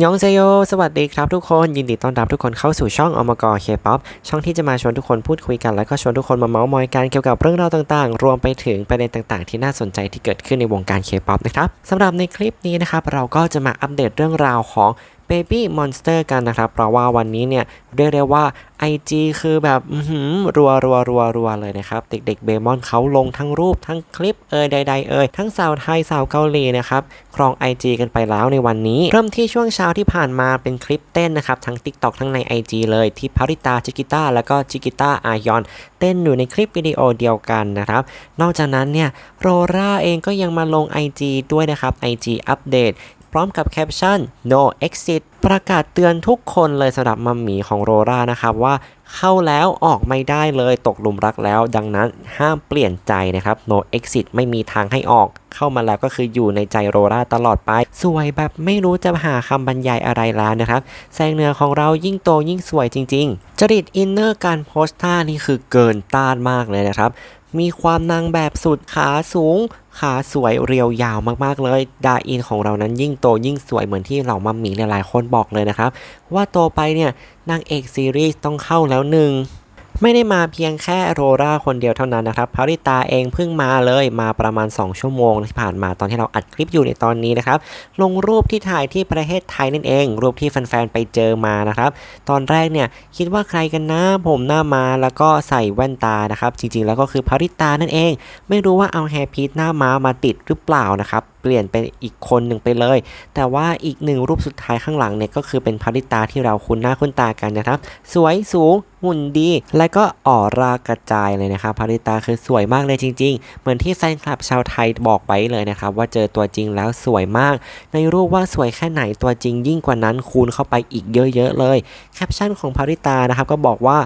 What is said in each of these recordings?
ยองเซโย สวัสดีครับทุกคน ยินดีต้อนรับทุกคนเข้าสู่ช่องอมกอเคป๊อปช่องที่จะมาชวนทุกคนพูดคุยกัน แล้วก็ชวนทุกคนมาเมาส์มอยกันเกี่ยวกับเรื่องราวต่างๆ รวมไปถึงประเด็นต่างๆ ที่น่าสนใจที่เกิดขึ้นในวงการเคป๊อปนะครับสำหรับในคลิปนี้นะครับ เราก็จะมาอัปเดตเรื่องราวของ Baby Monster กันนะครับ เพราะว่าวันนี้เนี่ยเรียกได้ว่า IG คือแบบรัวรัวรัวรัวเลยนะครับ เด็กๆเบมอนเขาลงทั้งรูปทั้งคลิปเอยใด ๆ เอยทั้งสาวไทยสาวเกาหลีนะครับครอง IG กันไปแล้วในวันนี้ เริ่มที่ช่วงเช้าที่ผ่านมาเป็นคลิปเต้นนะครับ ทั้ง TikTok ทั้งใน IG เลยที่พาริตาจิกิต้าแล้วก็จิกิต้าอายอนเต้นอยู่ในคลิปวิดีโอเดียวกันนะครับ นอกจากนั้นเนี่ยโรราเองก็ยังมาลง IG ด้วยนะครับ IG อัปเดต พร้อมกับแคปชั่น no exit ประกาศเตือนทุกคนเลยสำหรับมัมหมีของโรรานะครับว่าเข้าแล้วออกไม่ได้เลยตกหลุมรักแล้ว ดังนั้นห้ามเปลี่ยนใจนะครับ no exit ไม่มีทางให้ออก เข้ามาแล้วก็คืออยู่ในใจโรราตลอดไป สวยแบบไม่รู้จะหาคำบรรยายอะไรแล้วนะครับแสงเหนือของเรายิ่งโตยิ่งสวยจริง ๆ จริตอินเนอร์การโพสท่านี่คือเกินต้านมากเลยนะครับ มีความนางแบบสุดขาสูง ขาสวยเรียวยาวมากๆเลย ดาอินของเรานั้นยิ่งโตยิ่งสวยเหมือนที่เหล่ามัมมี่หลายๆคนบอกเลยนะครับ ว่าโตไปเนี่ยนางเอกซีรีส์ต้องเข้าแล้วหนึ่ง ไม่ได้มาเพียงแค่โรราคนเดียวเท่านั้นนะครับพาริตาเองเพิ่งมาเลยมาประมาณ 2 ชั่วโมงที่ผ่านมาตอนที่เราอัดคลิปอยู่ในตอนนี้นะครับ ลงรูปที่ถ่ายที่ประเทศไทยนั่นเอง รูปที่แฟนๆไปเจอมานะครับ ตอนแรกเนี่ยคิดว่าใครกันนะผมหน้ามาแล้วก็ใส่แว่นตานะครับ จริงๆแล้วก็คือพาริตานั่นเอง ไม่รู้ว่าเอาแฮร์พีทหน้าม้ามาติดหรือเปล่านะครับเปลี่ยนเป็นอีกคนหนึ่งไปเลย แต่ว่าอีกหนึ่งรูปสุดท้ายข้างหลังเนี่ยก็คือเป็นพาริตาที่เราคุ้นหน้าคุ้นตากันนะครับ สวยสูง หุ่นดี และก็ออรากระจายเลยนะครับพาริตาคือสวยมากเลยจริง ๆ เหมือนที่แฟนคลับชาวไทยบอกไว้เลยนะครับว่าเจอตัวจริงแล้วสวยมาก ในรูปว่าสวยแค่ไหนตัวจริงยิ่งกว่านั้นคูณเข้าไปอีกเยอะๆเลยแคปชั่นของพาริตานะครับก็บอกว่า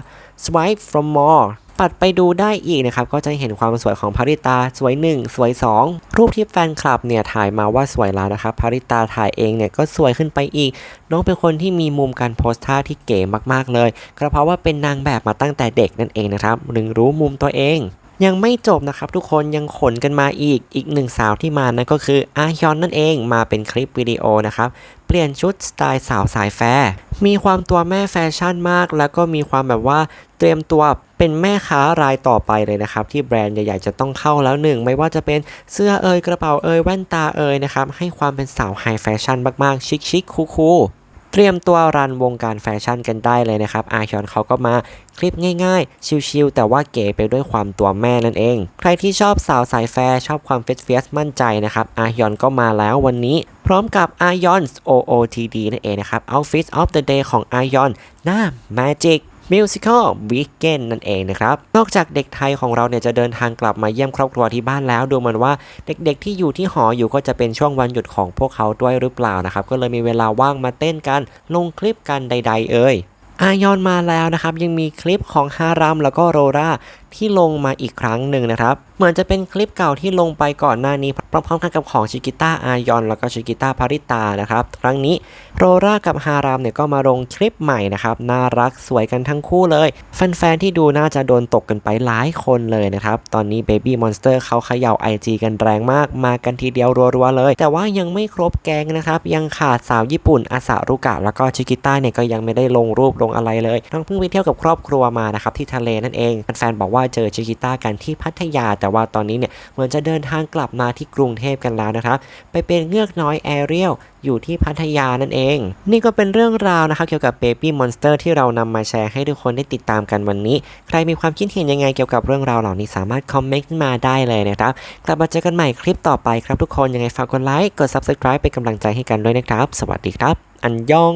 swipe from more ปัดไปดูได้อีกนะครับก็จะเห็นความสวยของพาริตาสวย 1 สวย 2 รูปที่แฟนคลับเนี่ยถ่ายมาว่าสวยแล้วนะครับพาริตาถ่ายเองเนี่ยก็สวยขึ้นไปอีก น้องเป็นคนที่มีมุมการโพสท่าที่เก๋มากๆเลยก็เพราะว่าเป็นนางแบบมาตั้งแต่เด็กนั่นเองนะครับหนึ่งรู้มุมตัวเองยังไม่จบนะครับทุกคนยังขนกันมาอีกอีกหนึ่งสาวที่มานั่นก็คืออาฮยอนนั่นเองมาเป็นคลิปวิดีโอนะครับ เปลี่ยนชุดสไตล์สาวสายแฟร์มีความตัวแม่แฟชั่นมาก แล้วก็มีความแบบว่าเตรียมตัวเป็นแม่ค้ารายต่อไปเลยนะครับ ที่แบรนด์ใหญ่ๆจะต้องเข้าแล้วหนึ่ง ไม่ว่าจะเป็นเสื้อเอยกระเป๋าเอยแว่นตาเอยนะครับ ให้ความเป็นสาวไฮแฟชั่นมากๆ ชิคๆคูลๆ เตรียมตัวรันวงการแฟชั่นกันได้เลยนะครับ อาฮยอนเขาก็มาคลิปง่ายๆ ชิลๆ แต่ว่าเก๋ไปด้วยความตัวแม่นั่นเอง ใครที่ชอบสาวสายแฟชอบความเฟสเฟียสมั่นใจนะครับ อาฮยอนก็มาแล้ววันนี้ พร้อมกับ Ion OOTD นั่นเองนะครับ Outfit of the Day ของ Ion หน้า Magic มิวสิควลวีคเกนนั่นเองนะครับ นอกจากเด็กไทยของเราเนี่ยจะเดินทางกลับมาเยี่ยมครอบครัวที่บ้านแล้ว ดูเหมือนว่าเด็กๆที่อยู่ที่หออยู่ก็จะเป็นช่วงวันหยุดของพวกเขาด้วยหรือเปล่านะครับ ก็เลยมีเวลาว่างมาเต้นกันลงคลิปกันใด ๆ เอ่ยอายอนมาแล้วนะครับ ยังมีคลิปของฮารัมแล้วก็โรราที่ลงมาอีกครั้งหนึ่งนะครับ เหมือนจะเป็นคลิปเก่าที่ลงไปก่อนหน้านี้พร้อมๆกันกับของชิกิต้าอายอนแล้วก็ชิกิต้าพาริตานะครับ ครั้งนี้โรรากับฮารัมเนี่ยก็มาลงคลิปใหม่นะครับ น่ารักสวยกันทั้งคู่เลย แฟนๆ ที่ดูน่าจะโดนตกกันไปหลายคนเลยนะครับ ตอนนี้ Baby Monster เขาเขย่า IG กันแรงมาก มากันทีเดียวรัวๆเลย แต่ว่ายังไม่ครบแกงนะครับ ยังขาดสาวญี่ปุ่นอาสารุกะแล้วก็ชิกิต้าเนี่ยก็ยังไม่ได้ลงรูปลงอะไรเลยน้องเพิ่งไปเที่ยวกับครอบครัวมานะครับที่ทะเลนั่นเองแฟนๆบอกว่า่าเจอชิกิต้ากันที่พัทยา แต่ว่าตอนนี้เนี่ยเหมือนจะเดินทางกลับมาที่กรุงเทพกันแล้วนะครับ ไปเป็นเงือกน้อยแอเรียลอยู่ที่พัทยานั่นเอง นี่ก็เป็นเรื่องราวนะครับเกี่ยวกับ Baby Monster ที่เรานำมาแชร์ให้ทุกคนได้ติดตามกันวันนี้ ใครมีความคิดเห็นยังไงเกี่ยวกับเรื่องราวเหล่านี้สามารถคอมเมนต์มาได้เลยนะครับ กลับมาเจอกันใหม่คลิปต่อไปครับทุกคนยังไงฝากกดไลค์กด Subscribe เป็นกำลังใจให้กันด้วยนะครับ สวัสดีครับ อันยอง